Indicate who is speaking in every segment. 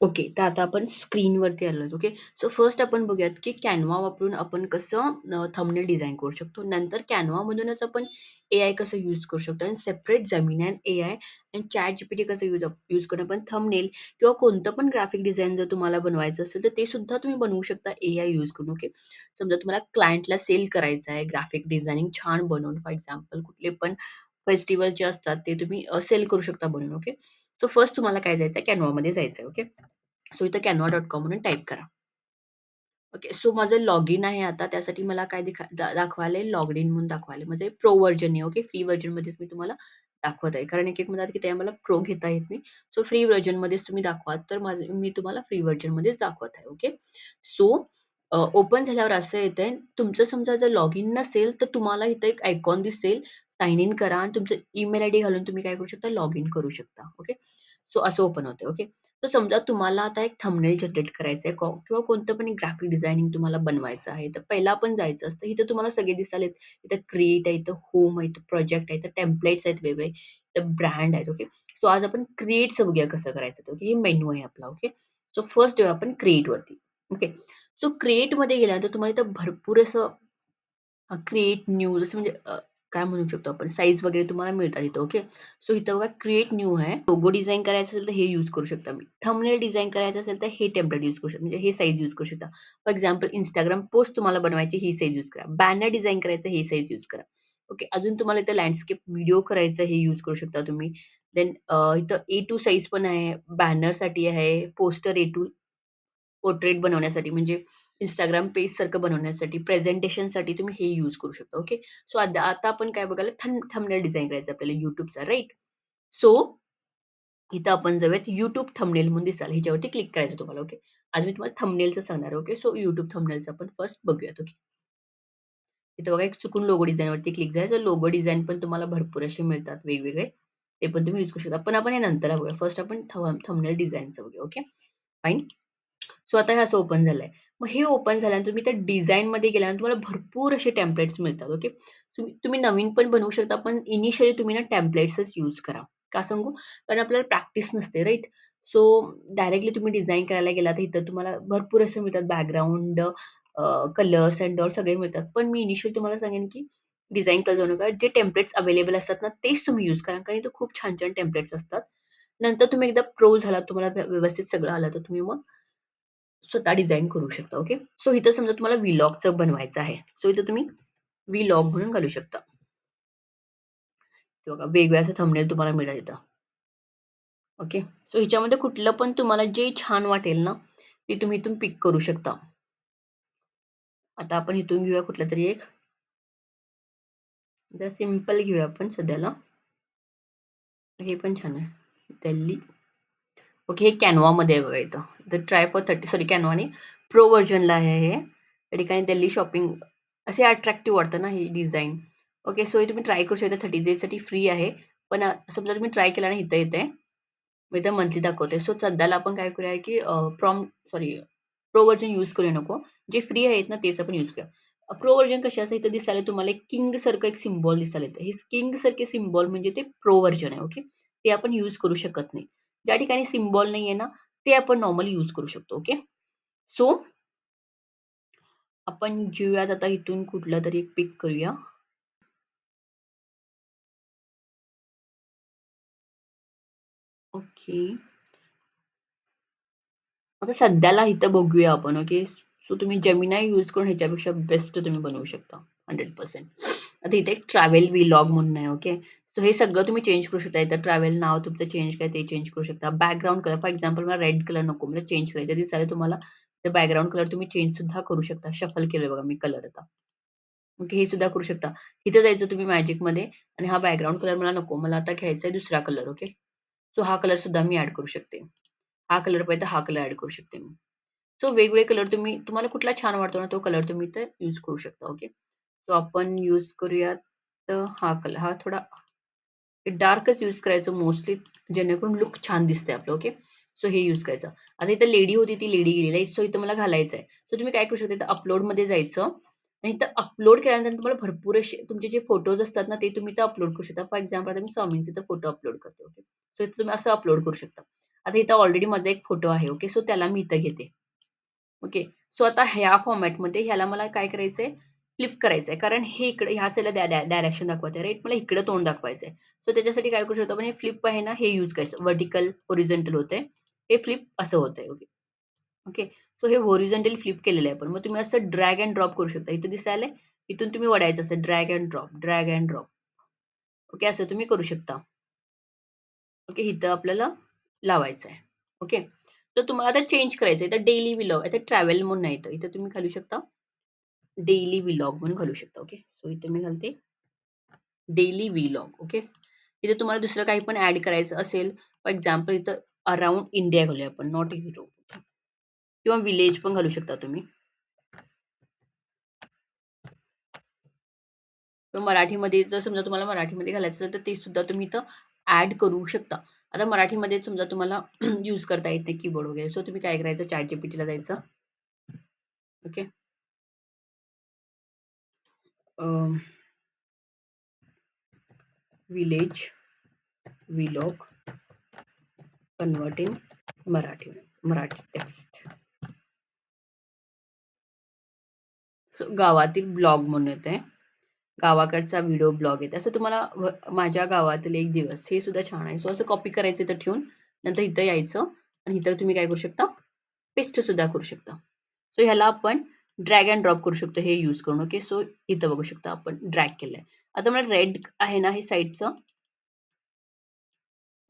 Speaker 1: Okay. तर आता आपण स्क्रीनवरती आलोत. ओके. सो फर्स्ट आपण बघूयात, की Canva वापरून आपण कसं अ, थंबनेल डिझाइन करू शकतो. नंतर Canvaमधूनच आपण एआय कसं यूज करू शकतो आणि सेपरेट Gemini आणि एआय आणि ChatGPT कसं यूज यूज करून आपण थंबनेल किंवा कोणतं पण ग्राफिक डिझाइन जर तुम्हाला बनवायचं असेल, तर ते सुद्धा तुम्ही बनवू शकता एआय यूज करून. ओके. समजा तुम्हाला क्लायंटला सेल करायचं आहे, ग्राफिक डिझायनिंग छान बनवून फॉर एक्झाम्पल कुठले पण फेस्टिव्हल जे असतात, ते तुम्ही सेल करू शकता बनवून. ओके. सो फर्स्ट तुम्हाला काय जायचं आहे, कॅनवामध्ये जायचं आहे. ओके. सो इथं कॅनवा डॉट कॉम म्हणून टाईप करा. ओके. सो माझं लॉगिन आहे आता त्यासाठी मला काय दिखा दाखवाले दाखवायलंय इन म्हणून दाखवाले म्हणजे प्रो व्हर्जन आहे. ओके. फ्री व्हर्जनमध्येच मी तुम्हाला दाखवत आहे. कारण एक-एक म्हणतात, की ते मला प्रो घेता येत नाही. सो फ्री व्हर्जनमध्येच तुम्ही दाखवा. तर माझं मी तुम्हाला फ्री व्हर्जनमध्येच दाखवत आहे. ओके. सो ओपन झाल्यावर असं येतंय, तुमचं समजा जर लॉग इन नसेल, तर तुम्हाला इथं एक आयकॉन दिसेल, साइन इन करा आणि तुमचं ईमेल आयडी घालून तुम्ही काय करू शकता, लॉग इन करू शकता. ओके. सो असं ओपन होतंय. ओके. तर समजा तुम्हाला आता एक थंबनेल जनरेट करायचं आहे किंवा कोणतं पण एक ग्राफिक डिझायनिंग तुम्हाला बनवायचं आहे. तर पहिला आपण जायचं असतं. इथं तुम्हाला सगळे दिसालेत. इथं क्रिएट आहे, इथं होम आहे, इथं प्रोजेक्ट आहे, इथं टेम्पलेट्स आहेत वेगळे, इथं ब्रँड आहेत. ओके. सो आज आपण क्रिएटचं बघूया कसं करायचं ओके. हे मेनू आहे आपला. ओके. सो फर्स्ट येऊया आपण क्रिएटवरती. ओके. सो क्रिएटमध्ये गेल्यानंतर तुम्हाला इथं भरपूर असं क्रिएट न्यू जसं म्हणजे काय म्हणू शकतो आपण साईज वगैरे तुम्हाला मिळतात इथं. ओके. सो इथं बघा क्रिएट न्यू आहे. लोगो डिझाईन करायचं असेल तर हे यूज करू शकता मी. थंबनेल डिझाईन करायचं असेल तर हे टेम्पलेट यूज करू शकता. म्हणजे हे साईज यूज करू शकता. फॉर एक्झाम्पल इंस्टाग्राम पोस्ट तुम्हाला बनवायची ही साईज यूज करा. बॅनर डिझाईन करायचं हे साईज यूज करा. ओके. अजून तुम्हाला इथं लँडस्केप व्हिडिओ करायचं हे यूज करू शकता तुम्ही. देन इथं ए टू साईज पण आहे. बॅनरसाठी आहे. पोस्टर ए टू पोर्ट्रेट बनवण्यासाठी म्हणजे इंस्टाग्राम पेजसारखं बनवण्यासाठी, प्रेझेंटेशनसाठी तुम्ही हे यूज करू शकता. ओके. सो आता आता आपण काय बघायला थं थंबनेल डिझाईन करायचं आपल्याला युट्यूबचा राइट. सो इथं आपण जाऊयात युट्यूब थंबनेल म्हणून दिसाल ह्याच्यावरती क्लिक करायचं तुम्हाला. ओके. आज मी तुम्हाला थंबनेलचं सांगणार ओके. सो युट्यूब थंबनेलचं आपण फर्स्ट बघूयात. ओके. इथं बघा एक चुकून लोगो डिझाईनवरती क्लिक झालं. लोगो डिझाईन पण तुम्हाला भरपूर असे मिळतात वेगवेगळे. ते पण तुम्ही यूज करू शकता. पण आपण हे नंतर बघूया. फर्स्ट आपण थमनेल थंबनेल डिझाइनचं बघूया. ओके. फाईन. सो आता हे असं ओपन झालंय. मग हे ओपन झाल्यानंतर तुम्ही त्या डिझाईनमध्ये गेल्यानंतर तुम्हाला भरपूर असे टेम्पलेट्स मिळतात. ओके. तुम्ही तुम्ही नवीन पण बनवू शकता. पण इनिशियली तुम्ही ना टेम्पलेट्सच यूज करा. का सांगू? कारण आपल्याला प्रॅक्टिस नसते राईट सो डायरेक्टली तुम्ही डिझाईन करायला गेला तर इथं तुम्हाला भरपूर असे मिळतात बॅकग्राऊंड कलर्स अँड ऑल सगळे मिळतात. पण मी इनिशियल तुम्हाला सांगेन, की डिझाईन करत जाऊ नका. जे टेम्पलेट्स अवेलेबल असतात ना, तेच तुम्ही यूज करा. कारण इथं खूप छान-छान टेम्पलेट्स असतात. नंतर तुम्ही एकदा प्रो झाला तुम्हाला व्यवस्थित सगळं आलं, तर तुम्ही मग स्वतः डिझाईन करू शकता. ओके. सो इथं समजा तुम्हाला व्हिलॉगचं बनवायचं आहे. सो इथं तुम्ही व्हिलॉग म्हणून घालू शकता. हे बघा वेगवेगळे असे थंबनेल तुम्हाला मिळतात इथं. ओके. सो ह्याच्यामध्ये कुठलं पण तुम्हाला जे छान वाटेल ना, ते तुम्ही इथून पिक करू शकता. आता आपण इथून घेऊया कुठलं तरी एक. सिंपल घेऊया आपण सध्याला. हे पण छान आहे. दिल्ली. ओके. हे कॅनवामध्ये आहे बघा इथं. The try for 30 sorry Canva नाही. प्रो व्हर्जनला आहे हे. त्या ठिकाणी दिल्ली शॉपिंग असे अट्रॅक्टिव्ह वाटतं ना ही डिझाईन ओके. सो हे तुम्ही ट्राय करू शकता 30 डेजसाठी फ्री आहे. पण समजा तुम्ही ट्राय केला आणि इथं येते मी इथं मंथली दाखवते सो सध्याला आपण काय करूया, की prom sorry pro version use करू नको. जे फ्री आहेत ना, तेच आपण यूज करूया. प्रो व्हर्जन कसे असं इथं दिसायला तुम्हाला एक किंगसारखं एक सिम्बॉल दिसायला येतं. हे किंग सारखे सिम्बॉल म्हणजे ते प्रो व्हर्जन आहे. ओके. ते आपण यूज करू शकत नाही. ज्या ठिकाणी सिम्बॉल नाहीये ना, ते आपण नॉर्मली यूज करू शकतो. ओके. सो आपण घेऊयात आता इथून कुठलंतरी एक पिक करूया. ओके. आता सध्याला इथं बघूया आपण. ओके. सो तुम्ही जमिना यूज करून ह्याच्यापेक्षा बेस्ट तुम्ही बनवू शकता 100%. आता इथे एक ट्रॅव्हल व्लॉग म्हणून आहे. ओके. सो हे सगळं तुम्ही चेंज करू शकता. इथं ट्रॅव्हल नाव तुमचं चेंज काय ते चेंज करू शकता. बॅकग्राऊंड कलर फॉर एक्झाम्पल मला रेड कलर नको मला चेंज करायचं दिसायला तुम्हाला तर बॅकग्राऊंड कलर तुम्ही चेंज सुद्धा करू शकता. शफल केलं बघा मी कलर आता. ओके. हे सुद्धा करू शकता. इथं जायचं तुम्ही मॅजिकमध्ये आणि हा बॅकग्राऊंड कलर मला नको. मला आता घ्यायचा आहे दुसरा कलर. ओके. सो हा कलर सुद्धा मी ऍड करू शकते. हा कलर पाहिजे तर हा कलर ऍड करू शकते मी. सो वेगवेगळे कलर तुम्ही तुम्हाला कुठला छान वाटतो ना, तो कलर तुम्ही इथं यूज करू शकता. ओके. सो आपण यूज करूयात हा कलर. हा थोडा डार्कच यूज करायचं मोस्टली जेणेकरून लूक छान दिसतंय आपलं. ओके. सो हे यूज करायचं. आता इथं लेडी होती ती लेडी गेलेली आहे. सो इथं मला घालायचं आहे. सो तुम्ही काय करू शकता इथं अपलोडमध्ये जायचं आणि इथं अपलोड केल्यानंतर तुम्हाला भरपूर असे तुमचे जे फोटोज असतात ना, ते तुम्ही इथं अपलोड करू शकता. फॉर एक्झाम्पल आता मी स्वामींचे इथं फोटो अपलोड करते. ओके. सो इथं तुम्ही असं अपलोड करू शकता. आता इथं ऑलरेडी माझा एक फोटो आहे ओके सो त्याला मी इथं घेते ओके सो आता ह्या फॉर्मॅटमध्ये ह्याला मला काय करायचंय फ्लिप करायचं आहे कारण हे इकडे ह्या साईडला डायरेक्शन दाखवायचं राईट मला इकडे तोंड दाखवायचं आहे सो त्याच्यासाठी काय करू शकतो आपण? हे फ्लिप आहे ना हे यूज करायचं. व्हर्टिकल ओरिजेंटल होते हे फ्लिप असं होतंय ओके ओके सो हे ओरिजेंटल फ्लिप केलेलं आहे पण मग तुम्ही असं ड्रॅग अँड ड्रॉप करू शकता. इथं दिसायला इथून तुम्ही वडायचं असं. Drag and drop drag and drop okay असं तुम्ही करू शकता. ओके इथं आपल्याला लावायचं आहे ओके तर तुम्हाला आता चेंज करायचं आहे तर डेली विलॉग आता ट्रॅव्हल म्हणून नाही इथं. इथं तुम्ही घालू शकता. डेली विलॉग म्हणून घालू शकता ओके सो इथे मी घालते. डेली विलॉग ओके इथे तुम्हाला दुसरं काही पण ऍड करायचं असेल फॉर एक्झाम्पल इथं अराउंड इंडिया घालूया आपण नॉट युरोप किंवा विलेज पण घालू शकता तुम्ही. मराठीमध्ये जर समजा तुम्हाला मराठीमध्ये घालायचं असेल तर ते सुद्धा तुम्ही इथं ऍड करू शकता. आता मराठीमध्ये समजा तुम्हाला यूज करता येत नाही कीबोर्ड वगैरे. सो तुम्ही काय करायचं? चॅट जीपीटीला जायचं. Okay village vlog converting Marathi म्हणजे मराठी टेक्स्ट गावातील ब्लॉग म्हणून येते. गावाकडचा व्हिडिओ ब्लॉग येते. असं तुम्हाला माझ्या गावातील एक दिवस हे सुद्धा छान आहे. सो असं कॉपी करायचं इथं ठेवून नंतर इथं यायचं. आणि इथं तुम्ही काय करू शकता? पेस्ट सुद्धा करू शकता. सो ह्याला आपण ड्रॅग अँड ड्रॉप करू शकतो हे यूज करून ओके सो इथं बघू शकता आपण ड्रॅग केलंय. आता मला रेड आहे ना हे साईडचं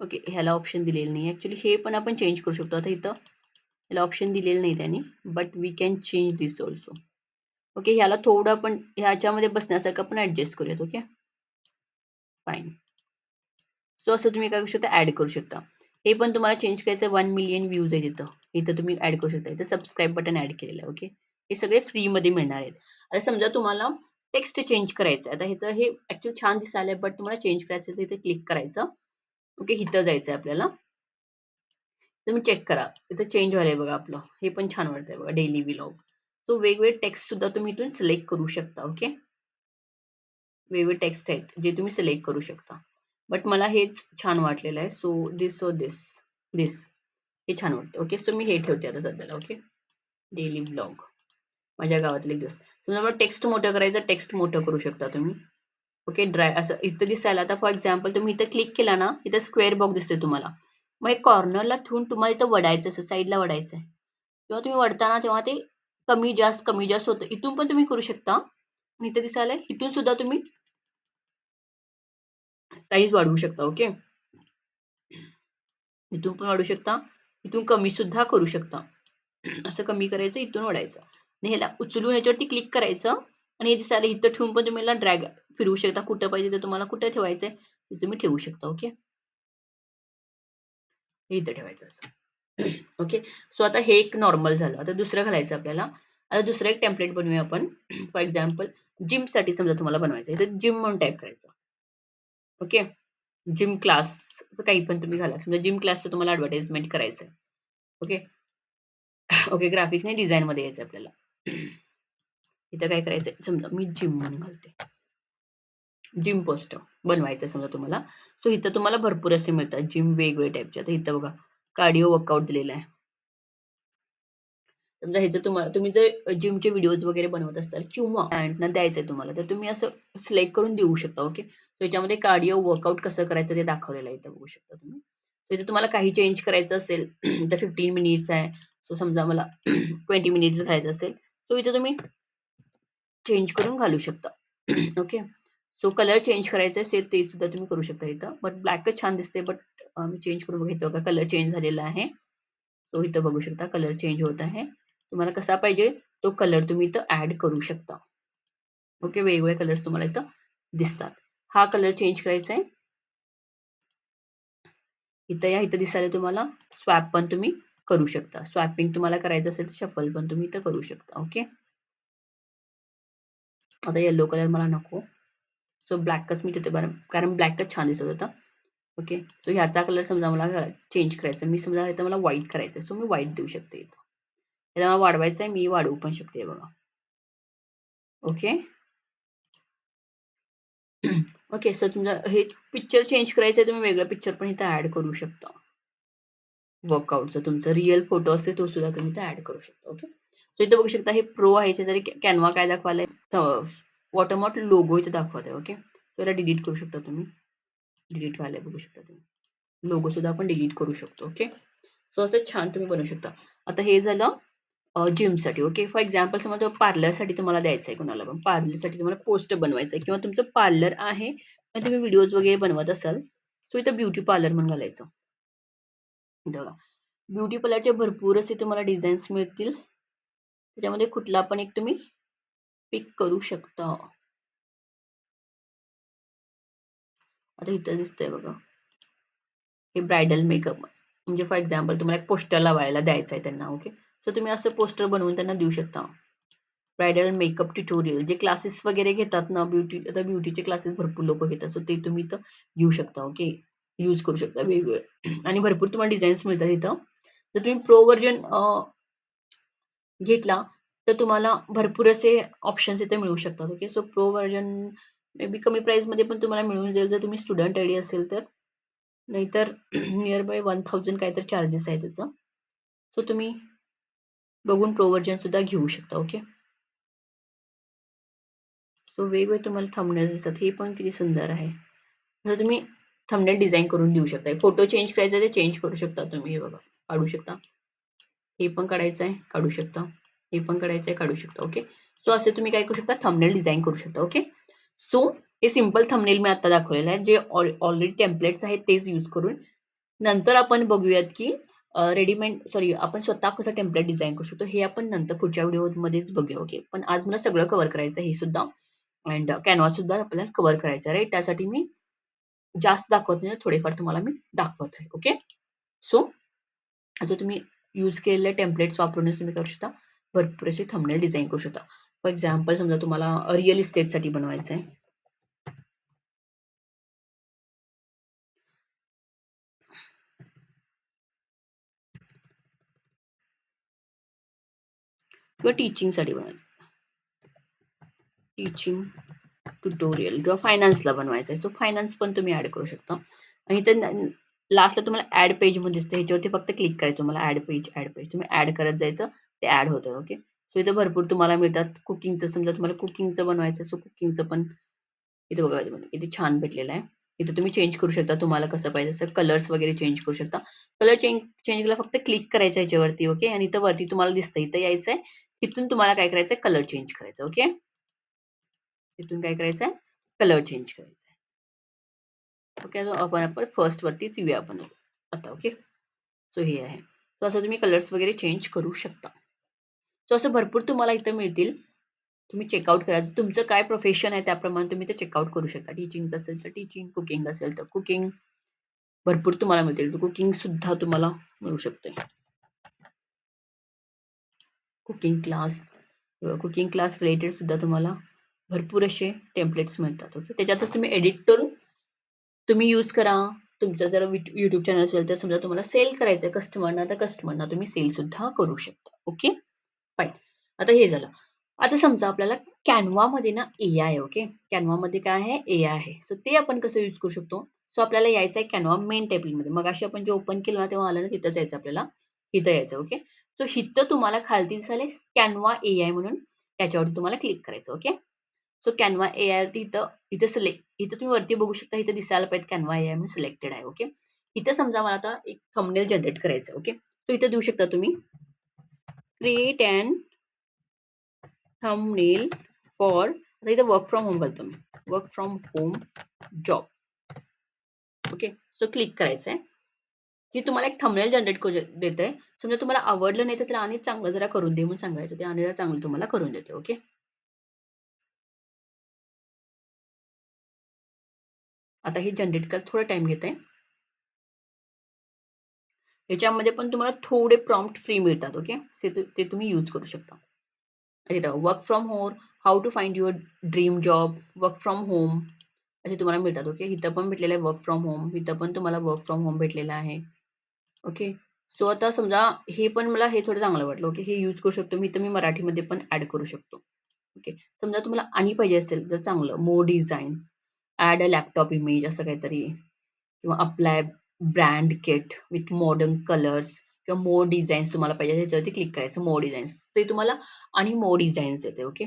Speaker 1: ओके ह्याला ऑप्शन दिलेलं नाही. ऍक्च्युली हे पण आपण चेंज करू शकतो. आता इथं ह्याला ऑप्शन दिलेलं नाही त्यांनी but we can change this also okay ह्याला थोडं आपण ह्याच्यामध्ये बसण्यासारखं आपण ऍडजस्ट करूयात ओके फाईन सो असं तुम्ही काय करू शकता ऍड करू शकता. हे पण तुम्हाला चेंज करायचं वन मिलियन व्ह्यूज आहे तिथं इथं तुम्ही ऍड करू शकता. इथं सबस्क्राईब बटन ऍड केलेलं आहे ओके हे सगळे फ्रीमध्ये मिळणार आहेत. आता समजा तुम्हाला टेक्स्ट चेंज करायचं आता ह्याचं हे ऍक्च्युअली छान दिसायला बट तुम्हाला चेंज करायचं आहे इथे क्लिक करायचं. ओके इथं जायचं आहे आपल्याला. तुम्ही चेक करा. इथं चेंज झालंय बघा आपलं. हे पण छान वाटतंय बघा डेली विलॉग सो वेगवेगळे टेक्स्ट सुद्धा तुम्ही इथून सिलेक्ट करू शकता ओके वेगवेगळे टेक्स्ट आहेत जे तुम्ही सिलेक्ट करू शकता. बट मला हेच छान वाटलेलं आहे. सो दिस सो दिस दिस हे छान वाटतं ओके सो मी हे ठेवते आता सध्याला ओके डेली ब्लॉग माझ्या गावातले दिवस. समजा मला टेक्स्ट मोठं करायचं टेक्स्ट मोठं करू शकता तुम्ही. ओके ड्राय असं इथं दिसायला. आता फॉर एक्झाम्पल तुम्ही इथं क्लिक केला ना इथं स्क्वेअर बॉक्स दिसतोय तुम्हाला. मग एक कॉर्नरला ठेवून तुम्हाला इथं वडायचं असं साईडला वडायचं आहे तेव्हा तुम्ही वडताना तेव्हा ते कमी जास्त कमी जास्त होतं. इथून पण तुम्ही करू शकता. आणि इथं दिसायला इथून सुद्धा तुम्ही साईज वाढवू शकता ओके इथून पण वाढू शकता. इथून कमी सुद्धा करू शकता. असं कमी करायचं इथून वाढायचं आणि ह्याला उचलून याच्यावरती क्लिक करायचं. आणि हे दिसायला इथं ठेवून पण तुम्ही ड्रॅग फिरवू शकता. कुठं पाहिजे तर तुम्हाला कुठं ठेवायचंय ते तुम्ही ठेवू शकता ओके हे इथं ठेवायचं असं. ओके सो आता हे एक नॉर्मल झालं. आता दुसरं घालायचं आपल्याला. आता दुसरं एक टेम्पलेट बनवूया आपण. फॉर एक्झाम्पल जिमसाठी समजा तुम्हाला बनवायचं आहे. तर जिम म्हणून टाईप करायचं. ओके जिम क्लास काही पण तुम्ही घाला. समजा जिम क्लासचं तुम्हाला ऍडव्हर्टाइजमेंट करायचं आहे ओके ओके ग्राफिक्स नाही डिझाईन मध्ये यायचं आपल्याला. इथं काय करायचंय? समजा मी जिम म्हणून घालते. जिम पोस्ट बनवायचं समजा तुम्हाला. सो इथं तुम्हाला भरपूर असे मिळतात. जिम वेगवेगळ्या टाईपचे आता इथं बघा कार्डिओ वर्कआउट दिलेला आहे. समजा ह्याचं तुम्हाला तुम्ही जर जिमचे व्हिडिओज वगैरे बनवत असाल किंवा क्लायंटना द्यायचं आहे तुम्हाला तर तुम्ही असं सिलेक्ट करून देऊ शकता ओके सो याच्यामध्ये कार्डिओ वर्कआउट कसं करायचं ते दाखवलेलं आहे इथं बघू शकता तुम्ही. सो इथे तुम्हाला काही चेंज करायचं असेल तर फिफ्टीन मिनिट्स आहे. सो समजा मला ट्वेंटी मिनिट्स घालायचं असेल सो इथे तुम्ही चेंज करून घालू शकता. ओके सो कलर चेंज करायचा असेल ते सुद्धा तुम्ही करू शकता इथं. बट ब्लॅकच छान दिसते बट मी चेंज करून बघितलं का कलर चेंज झालेला आहे. सो इथं बघू शकता कलर चेंज होत आहे. तुम्हाला कसा पाहिजे तो कलर तुम्ही इथं ऍड करू शकता. ओके वेगवेगळे कलर्स तुम्हाला इथं दिसतात. हा कलर चेंज करायचा आहे इथं या इथं दिसायला तुम्हाला स्वॅप पण तुम्ही करू शकता. स्वॅपिंग तुम्हाला करायचं असेल तर शफल पण तुम्ही इथं करू शकता ओके आता येलो कलर मला नको. सो ब्लॅकच मी तिथे बरं कारण ब्लॅकच छान दिसत होता ओके सो ह्याचा कलर समजा मला चेंज करायचा मी समजा इथं मला व्हाईट करायचं सो मी व्हाईट देऊ शकते इथं. याला मला वाढवायचं आहे मी वाढवू पण शकते बघा. ओके ओके सर तुमचं हे पिक्चर चेंज करायचं आहे तुम्ही वेगळं पिक्चर पण इथं ऍड करू शकता. वर्कआउटचा तुमचा रिअल फोटो असते तो सुद्धा तुम्ही इथे ऍड करू शकता ओके सो इथे बघू शकता हे प्रो आहे जरी कॅनवा काय दाखवायला वॉटरमॉट लोगो इथे दाखवत आहे ओके सो याला डिलीट करू शकता तुम्ही. डिलीट व्हायला बघू शकता तुम्ही. लोगो सुद्धा आपण डिलीट करू शकतो ओके सो असं छान तुम्ही बनवू शकता. आता हे झालं जिमसाठी ओके फॉर एक्झाम्पल समजा पार्लरसाठी तुम्हाला द्यायचं आहे कोणाला पण पार्लरसाठी तुम्हाला पोस्ट बनवायचं आहे किंवा तुमचं पार्लर आहे तुम्ही व्हिडिओज वगैरे बनवत असाल सो इथं ब्युटी पार्लर म्हणून घालायचं. बघा. ब्युटी पार्लरचे भरपूर असे तुम्हाला डिझाईन्स मिळतील. त्याच्यामध्ये कुठला पण एक तुम्ही पिक करू शकता. आता इथं दिसतंय बघा. हे ब्रायडल मेकअप म्हणजे फॉर एक्झाम्पल तुम्हाला एक पोस्टर लावायला द्यायचं आहे त्यांना ओके सो तुम्ही असं पोस्टर बनवून त्यांना देऊ शकता. ब्रायडल मेकअप ट्युटोरियल जे क्लासेस वगैरे घेतात ना ब्युटी आता ब्युटीचे क्लासेस भरपूर लोक घेतात. सो ते तुम्ही इथं घेऊ शकता ओके यूज करू शकता वेगवेगळे. आणि भरपूर तुम्हाला डिझाईन्स मिळतात इथं. जर तुम्ही प्रो व्हर्जन घेतला तर तुम्हाला भरपूर असे ऑप्शन्स इथे मिळू शकतात. Okay so pro version may be कमी प्राईसमध्ये पण तुम्हाला मिळून जाईल. जर तुम्ही स्टुडंट आयडी असेल तर. नाहीतर नियर बाय वन थाउजंड काहीतरी चार्जेस आहे त्याचं. सो तुम्ही बघून प्रो व्हर्जन सुद्धा घेऊ शकता. ओके सो वेगवेगळे तुम्हाला थांबण्यास दिसतात. हे पण किती सुंदर आहे. जर तुम्ही थंबनेल डिझाईन करून देऊ शकता. फोटो चेंज करायचा ते चेंज करू शकता तुम्ही. हे बघा काढू शकता. हे पण काढायचं आहे काढू शकता. हे पण काढायचं आहे काढू शकता. ओके सो असे तुम्ही काय करू शकता? थंबनेल डिझाईन करू शकता. ओके सो हे सिंपल थंबनेल मी आता दाखवलेलं आहे. जे ऑलरेडी टेम्पलेट्स आहेत तेच यूज करून नंतर आपण बघूयात की रेडीमेड सॉरी आपण स्वतः कसं टेम्पलेट डिझाईन करू शकतो हे आपण नंतर पुढच्या व्हिडिओमध्येच बघूया. ओके पण आज मला सगळं कव्हर करायचं आहे हे सुद्धा. अँड कॅनव्हा सुद्धा आपल्याला कव्हर करायचं आहे राईट त्यासाठी मी जास्त दाखवत नाही थोडेफार तुम्हाला मी दाखवत आहे ओके सो जो तुम्ही यूज केलेले टेम्पलेट्स वापरूनच तुम्ही करू शकता. भरपूर असे थंबनेल डिझाईन करू शकता. फॉर एक्झाम्पल समजा तुम्हाला रिअल इस्टेटसाठी बनवायचं आहे. किंवा टीचिंगसाठी बनवायचं. टीचिंग ट्युटोरियल किंवा फायनान्सला बनवायचं आहे. सो फायनान्स पण तुम्ही ऍड करू शकता. आणि इथं लास्टला तुम्हाला ऍड पेजमध्ये दिसतं ह्याच्यावरती फक्त क्लिक करायचं. तुम्हाला ऍड पेज ऍड पेज तुम्ही ऍड करत जायचं ते ऍड होतं ओके सो इथं भरपूर तुम्हाला मिळतात. कुकिंगचं समजा तुम्हाला कुकिंगचं बनवायचं सो कुकिंगचं पण इथं बघा किती छान भेटलेलं आहे. इथं तुम्ही चेंज करू शकता. तुम्हाला कसं पाहिजे असं कलर्स वगैरे चेंज करू शकता. कलर चेंज चेंज केला फक्त क्लिक करायचं याच्यावरती ओके आणि इथं वरती तुम्हाला दिसतं इथं यायचं आहे तिथून तुम्हाला काय करायचं कलर चेंज करायचं ओके तिथून काय करायचं कलर चेंज करायचा ओके आपण आपण फर्स्ट वरतीच येऊया आपण. आता ओके सो हे आहे. सो असं तुम्ही कलर्स वगैरे चेंज करू शकता. सो असं भरपूर तुम्हाला इथं मिळतील. तुम्ही चेकआउट करायचं तुमचं काय प्रोफेशन आहे त्याप्रमाणे तुम्ही ते चेकआउट करू शकता. टीचिंग असेल तर टीचिंग कुकिंग असेल तर कुकिंग भरपूर तुम्हाला मिळतील. कुकिंग सुद्धा तुम्हाला मिळू शकते cooking class cooking class related सुद्धा तुम्हाला भरपूर असे टेम्पलेट्स मिळतात ओके त्याच्यातच तुम्ही एडिट करून तुम्ही यूज करा. तुमचं जर युट्यूब चॅनल असेल तर समजा तुम्हाला सेल करायचं कस्टमरना तर कस्टमरना तुम्ही सेल सुद्धा करू शकता ओके फाईन आता हे झालं. आता समजा आपल्याला कॅनवामध्ये ना ए आय ओके कॅनवामध्ये काय आहे? ए आहे. सो ते आपण कसं यूज करू शकतो? सो आपल्याला यायचं आहे कॅनवा मेन टेबलमध्ये मग अशी आपण जे ओपन केलं ना तेव्हा आलं ना तिथं यायचं आपल्याला. इथं यायचं ओके सो हिथं तुम्हाला खालती दिसायला कॅनवा ए आय म्हणून त्याच्यावरती तुम्हाला क्लिक करायचं okay so Canva A I इथं इथं सिलेक्ट इथं तुम्ही वरती बघू शकता इथं दिसायला पाहिजे कॅनवा ए आय म्हणून सिलेक्टेड आहे ओके इथं समजा मला आता एक थंबनेल जनरेट करायचं ओके सो इथं देऊ शकता तुम्ही क्रिएट अँड थंबनेल फॉर आता इथं वर्क फ्रॉम होम घालतो मी. Work from home job okay so click करायचं आहे की तुम्हाला एक थंबनेल जनरेट करू देत आहे समजा तुम्हाला आवडलं नाही तर त्याला आणि चांगलं जरा करून दे म्हणून सांगायचं ते आणि जरा चांगलं तुम्हाला करून देते ओके आता हे जनरेट करायला थोडा टाइम घेत आहे याच्यामध्ये पण तुम्हाला थोडे प्रॉम्प्ट फ्री मिळतात ओके ते तुम्ही यूज करू शकता. Work from home how to find your dream job work from home असे तुम्हाला मिळतात ओके इथं पण भेटलेलं आहे वर्क फ्रॉम होम इथं पण तुम्हाला वर्क फ्रॉम होम भेटलेलं आहे ओके सो आता समजा हे पण मला हे थोडं चांगलं वाटलं ओके हे यूज करू शकतो मी इथं मी मराठीमध्ये पण ऍड करू शकतो ओके समजा तुम्हाला आणि पाहिजे असेल तर चांगलं more design add a laptop image असं काहीतरी किंवा apply brand kit with modern colours किंवा मोर डिझाईन्स तुम्हाला पाहिजे त्याच्यावरती क्लिक करायचं मोर डिझाईन्स ते तुम्हाला आणि मोर डिझाईन्स येते ओके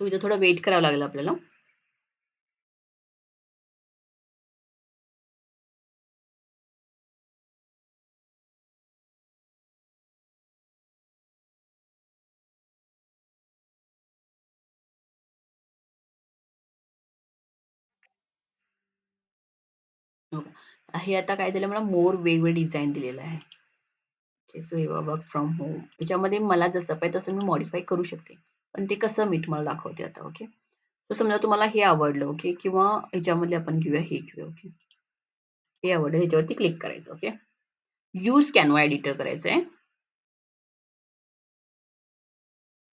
Speaker 1: सो इथं थोडं वेट करावं लागेल आपल्याला. हे आता काय दिलं मला मोर वेगवेगळे डिझाईन दिलेलं आहे. ओके सो हे वर्क फ्रॉम होम याच्यामध्ये मला जसं पाहिजे तसं मी मॉडिफाय करू शकते. पण ते कसं मी तुम्हाला दाखवते आता ओके तर समजा तुम्हाला हे आवडलं ओके किंवा ह्याच्यामध्ये आपण घेऊया हे घेऊया ओके हे आवडलं ह्याच्यावरती क्लिक करायचं ओके यूज कॅनवा एडिटर करायचं आहे.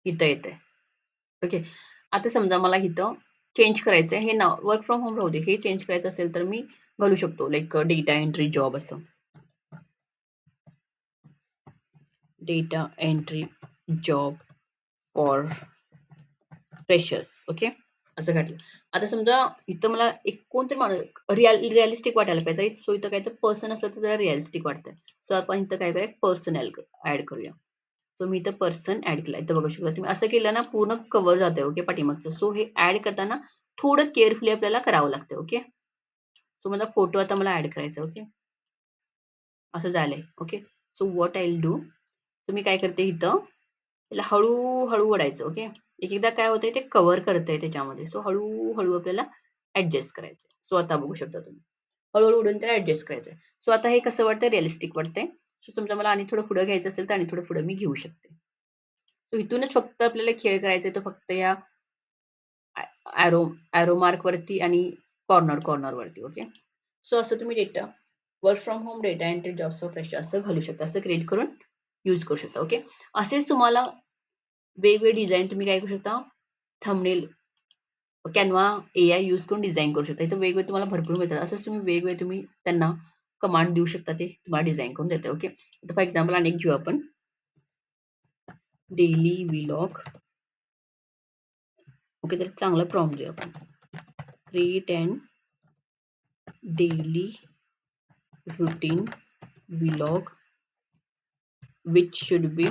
Speaker 1: इथं येत आहे ओके आता समजा मला इथं चेंज करायचं आहे हे नाव वर्क फ्रॉम होम राहू दे. हे चेंज करायचं असेल तर मी घालू शकतो लाईक डेटा एंट्री जॉब असं. Data entry job for freshers okay असं घातलं. आता समजा इथं मला एक कोणतरी माणूस रिअल रिअलिस्टिक वाटायला पाहिजे. सो इथं काय तर पर्सन असलं तर जरा रिअलिस्टिक वाटतंय. सो आपण इथं काय करूया? पर्सन ऍड करूया. सो मी इथं पर्सन ऍड केला इथं बघू शकता तुम्ही. असं केलं ना पूर्ण कव्हर जाते ओके पाठीमागचं. सो हे ऍड करताना थोडं केअरफुली आपल्याला करावं लागतं ओके सो मला फोटो आता मला ऍड करायचा ओके असं झालंय okay so what I do तुम्ही काय करते इथं? त्याला हळूहळू वडायचं ओके एक एकदा काय होतंय ते कव्हर करतंय त्याच्यामध्ये. सो हळूहळू आपल्याला ऍडजस्ट करायचं सो आता बघू शकता तुम्ही. हळूहळू उडून त्याला ऍडजस्ट करायचं सो आता हे कसं वाटतंय? रिअलिस्टिक वाटतंय. सो समजा मला आणि थोडं पुढं घ्यायचं असेल तर आणि थोडं पुढं मी घेऊ शकते. सो इथूनच फक्त आपल्याला खेळ करायचा तो फक्त या ॲरो ॲरो मार्क वरती आणि कॉर्नर कॉर्नर वरती ओके सो असं तुम्ही data work from home data entry jobs of fresh असं घालू शकता असं क्रिएट करून यूज करू शकता ओके असेच तुम्हाला वेगवेगळे डिझाईन तुम्ही काय करू शकता? Thumbnail Canva A I use करून डिझाईन करू शकता. इथं वेगवेगळे तुम्हाला भरपूर मिळतात. असंच तुम्ही वेगवेगळे तुम्ही त्यांना कमांड देऊ शकता ते, तुम्हाला डिझाईन करून देते ओके तर फॉर एक्झाम्पल अनेक घेऊ आपण. डेली विलॉग ओके तर चांगला प्रॉम्प्ट देऊ आपण. Create and daily routine vlog, which should be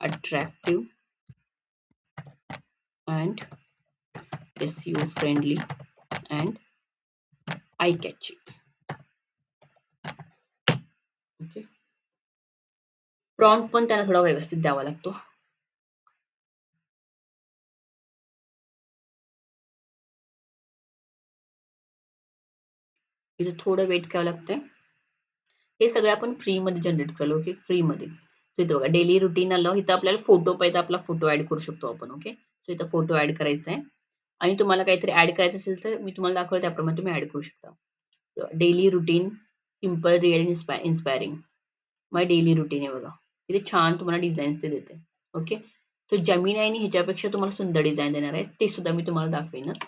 Speaker 1: attractive and SEO friendly and eye catching. Okay. Prompt पण त्यांना थोडा व्यवस्थित द्यावा लागतो. इथे थोडं वेट करावं लागतंय. हे सगळं आपण फ्रीमध्ये जनरेट केलं ओके? फ्रीमध्ये सो इथं बघा डेली रुटीन आलं इथं आपल्याला फोटो पाहिजे आपला फोटो ऍड करू शकतो आपण ओके? सो इथं फोटो ऍड करायचा आहे आणि तुम्हाला काहीतरी ऍड करायचं असेल तर मी तुम्हाला दाखवलं त्याप्रमाणे तुम्ही ऍड करू शकता. Daily routine simple real inspire inspiring my daily routine आहे बघा. इथे छान तुम्हाला डिझाईन्स ते देते. ओके सो जमीन आणि ह्याच्यापेक्षा तुम्हाला सुंदर डिझाईन देणार आहे. ते सुद्धा मी तुम्हाला दाखवेनच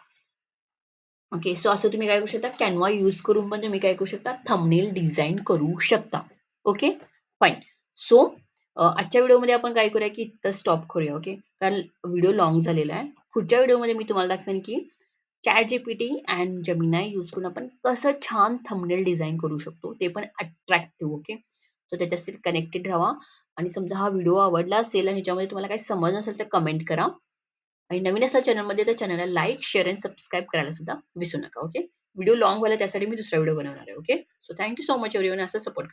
Speaker 1: ओके सो असं तुम्ही काय करू शकता? कॅनवा यूज करून पण तुम्ही काय करू शकता? थंबनेल डिझाईन करू शकता. ओके फाईन सो आजच्या व्हिडिओमध्ये आपण काय करूया की इथं स्टॉप करूया. ओके कारण व्हिडिओ लॉंग झालेला आहे. पुढच्या व्हिडिओमध्ये मी तुम्हाला दाखवेन की chat GPT and Gemini use करून आपण कसं छान थंबनेल डिझाईन करू शकतो ते पण अट्रॅक्टिव्ह ओके सो त्याच्याशी कनेक्टेड राहा. आणि समजा हा व्हिडिओ आवडला असेल आणि ह्याच्यामध्ये तुम्हाला काही समज नसेल तर कमेंट करा. आणि नवीन असाल चॅनलमध्ये तर चॅनलला लाईक शेअर अँड सबस्क्राईब करायला सुद्धा विसरू नका ओके व्हिडिओ लॉंग व्हायला त्यासाठी मी दुसरा व्हिडिओ बनवणार आहे okay so thank you so much everyone असं सपोर्ट